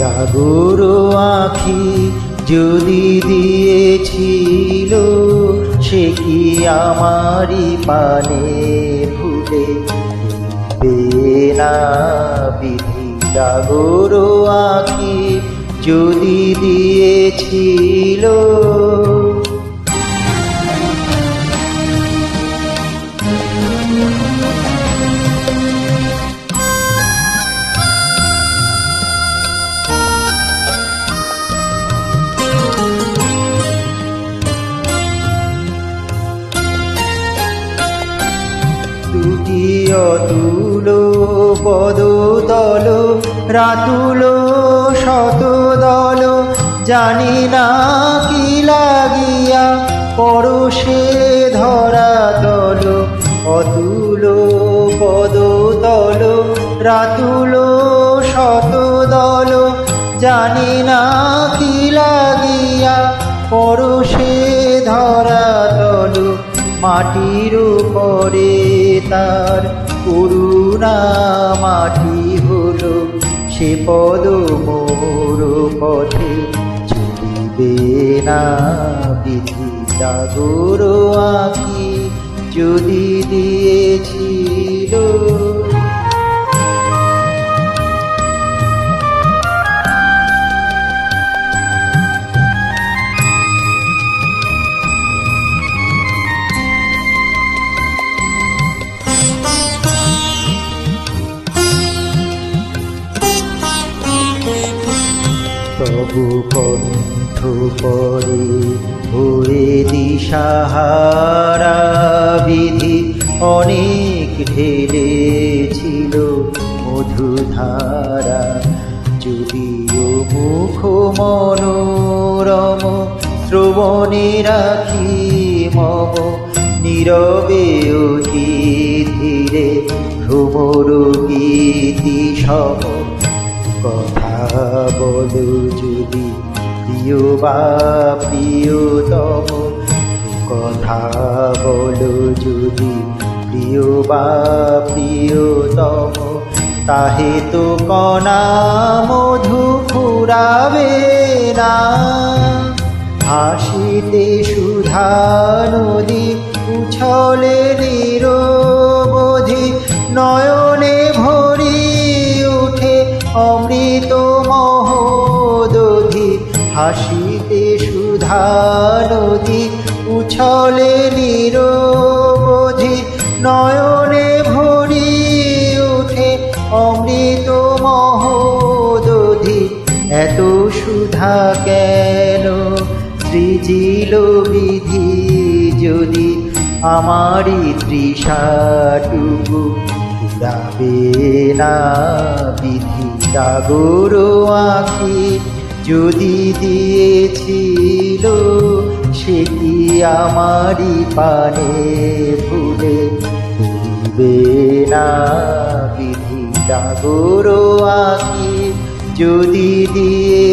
সাগর আখি যদি দিয়েছিল, সে কি আমারই পানে ফুলে বেনা বিধি সাগর আখি যদি দিয়েছিল অতুল পদতল, রাতুল শত দল জানি না কি লাগিয়া পরশে ধরা দল অতুল, পদতল, রাতুল শত দল জানি না কি লাগিয়া পরশে ধরা দল মাটির উপরে তার করুণা মাটি হলো, সে পদ মোর পথে চলিবে না। বিধি সাগর আঁকি যদি দিয়েছিল তবু কণ্ঠ পরে হয়ে দিশাহারা বিধি অনেক ঢেলেছিল মধুধারা। যদিও মুখ মনোরম শ্রবণে রাখি মম, নীরবে ধীরে ভ্রমর গীতি সম কথা বলো যদি প্রিয় বা প্রিয়তম। কথা বলো যদি প্রিয় বা প্রিয়তম। তাহে তো কণা মধু ফুরাবে না। হাসিতে সুধা নদী উছলে নিরবধি নয়নে ভরি উঠে অমৃত হাসিতে সুধা নদী, উছলে নিরবধি নয়নে ভরি উঠে অমৃত মহোদধি। এত সুধা কেন সৃজিল বিধি যদি আমারই তৃষাটুকু পুরাবে না বিধি? সাগর আঁকি যদি দিয়েছিল সে কি আমারই পানে ফুলে ফুলবে না বিধি ডাগর আঁকি। যদি দিয়েছিল